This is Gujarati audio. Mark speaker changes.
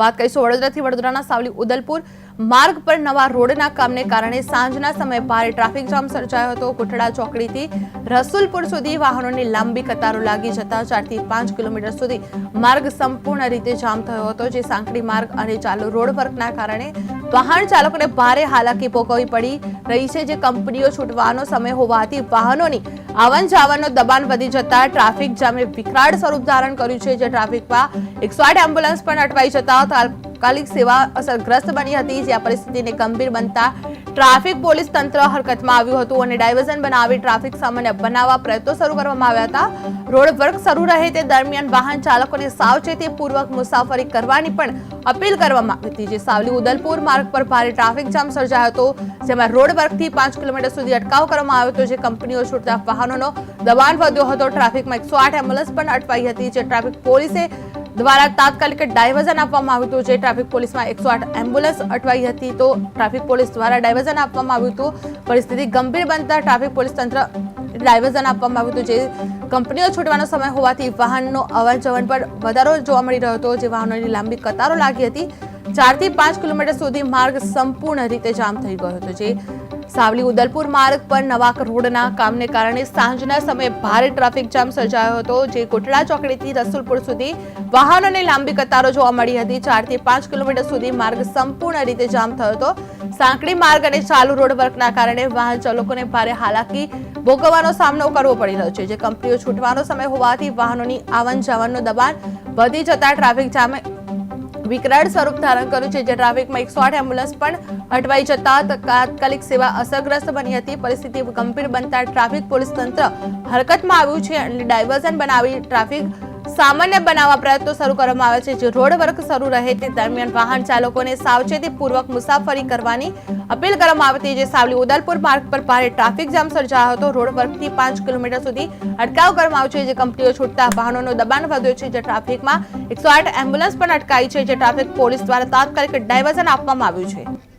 Speaker 1: વાત કરીશું વડોદરાથી. વડોદરાના સાવલી ઉદલપુર માર્ગ પર નવા રોડના કામને કારણે સાંજના સમયે ભારે ટ્રાફિક જામ સર્જાયો હતો. કોઠડા ચોકડીથી રસુલપુર સુધી વાહનોની લાંબી કતારો લાગી જતા ચારથી પાંચ કિલોમીટર સુધી માર્ગ સંપૂર્ણ રીતે જામ થયો હતો, જે સાંકડી માર્ગ અને ચાલુ રોડ વર્કના કારણે વાહન ચાલકોને ભારે હાલાકી ભોગવવી પડી રહી છે. જે કંપનીઓ છૂટવાનો સમય હોવાથી વાહનોની આવન જાવનનો દબાણ વધી જતા ટ્રાફિક જામે વિકરાળ સ્વરૂપ ધારણ કર્યું છે, જે ટ્રાફિકમાં એકસો આઠ એમ્બ્યુલન્સ પણ અટવાઈ જતા તાત્કાલિક સેવા અસરગ્રસ્ત બની હતી, જ્યાં પરિસ્થિતિને ગંભીર બનતા ટ્રાફિક પોલીસ તંત્ર હરકતમાં આવ્યું હતું અને ડાયવર્ઝન બનાવી ટ્રાફિક સામાન્ય બનાવવા પ્રયત્નો શરૂ કરવામાં આવ્યા હતા. રોડ વર્ક શરૂ રહે તે દરમિયાન વાહન ચાલકોને સાવચેતીપૂર્વક મુસાફરી કરવાની પણ અપીલ કરવામાં આવી હતી, જે સાવલી ઉદલપુર માર્ગ પર ભારે ટ્રાફિક જામ સર્જાયો હતો, જેમાં રોડ વર્કથી પાંચ કિલોમીટર સુધી અટકાવ કરવામાં આવ્યો હતો, જે કંપનીઓ છૂટતા વાહનોનો દબાણ વધ્યો હતો. ટ્રાફિકમાં એકસો આઠ એમ્બ્યુલન્સ પણ અટવાઈ હતી, જે ટ્રાફિક પોલીસે દ્વારા તાત્કાલિક ડાયવર્ઝન આપવામાં આવ્યું હતું. જે ટ્રાફિક પોલીસમાં એકસો આઠ એમ્બ્યુલન્સ અટવાઈ હતી તો ટ્રાફિક પોલીસ દ્વારા ડાયવર્ઝન આપવામાં આવ્યું હતું. પરિસ્થિતિ ગંભીર બનતા ટ્રાફિક પોલીસ તંત્ર ડાયવર્ઝન આપવામાં આવ્યું હતું. જે કંપનીઓ છૂટવાનો સમય હોવાથી વાહનનો અવર જવર પર વધારો જોવા મળી રહ્યો હતો. જે વાહનોની લાંબી કતારો લાગી હતી. ચારથી પાંચ કિલોમીટર સુધી માર્ગ સંપૂર્ણ રીતે જામ થઈ ગયો હતો, જે સાવલી ઉદલપુર માર્ગ પર નવા રોડના કામને કારણે સાંજના સમયે ભારે ટ્રાફિક જામ સર્જાયો હતો, જે કોટડા ચોકડીથી રસુલપુર સુધી વાહનોની લાંબી કતારો જોવા મળી હતી. ચારથી પાંચ કિલોમીટર સુધી માર્ગ સંપૂર્ણ રીતે જામ થયો હતો. સાંકડી માર્ગ અને ચાલુ રોડ વર્કના કારણે વાહન ચાલકોને ભારે હાલાકી ભોગવવાનો સામનો કરવો પડી રહ્યો છે, જે કંપનીઓ છૂટવાનો સમય હોવાથી વાહનોની આવન જાવનનું દબાણ વધી જતા ટ્રાફિક જામે વિકરાળ સ્વરૂપ ધારણ કર્યું છે જે ટ્રાફિકમાં એકસો આઠ એમ્બ્યુલન્સ પણ અટવાઈ જતા તાત્કાલિક સેવા અસરગ્રસ્ત બની હતી. પરિસ્થિતિ ગંભીર બનતા ટ્રાફિક પોલીસ તંત્ર હરકતમાં આવ્યું છે અને ડાયવર્ઝન બનાવી ટ્રાફિક સામાન્ય બનાવવા પ્રયત્નો શરૂ કરવામાં આવે છે. જે રોડ વર્ક શરૂ રહે તે દરમિયાન વાહન ચાલકોને સાવચેતીપૂર્વક મુસાફરી કરવાની અપીલ કરવામાં આવી હતી જે સાવલી ઉદલપુર માર્ગ પર ભારે ટ્રાફિક જામ સર્જાયો હતો. રોડ વર્કથી પાંચ કિલોમીટર સુધી અટકાવ કરવામાં આવ્યો છે. જે કંપનીઓ છૂટતા વાહનોનો દબાણ વધ્યું છે, જે ટ્રાફિકમાં એકસો એમ્બ્યુલન્સ પણ અટકાઈ છે, જે ટ્રાફિક પોલીસ દ્વારા તાત્કાલિક ડાયવર્ઝન આપવામાં આવ્યું છે.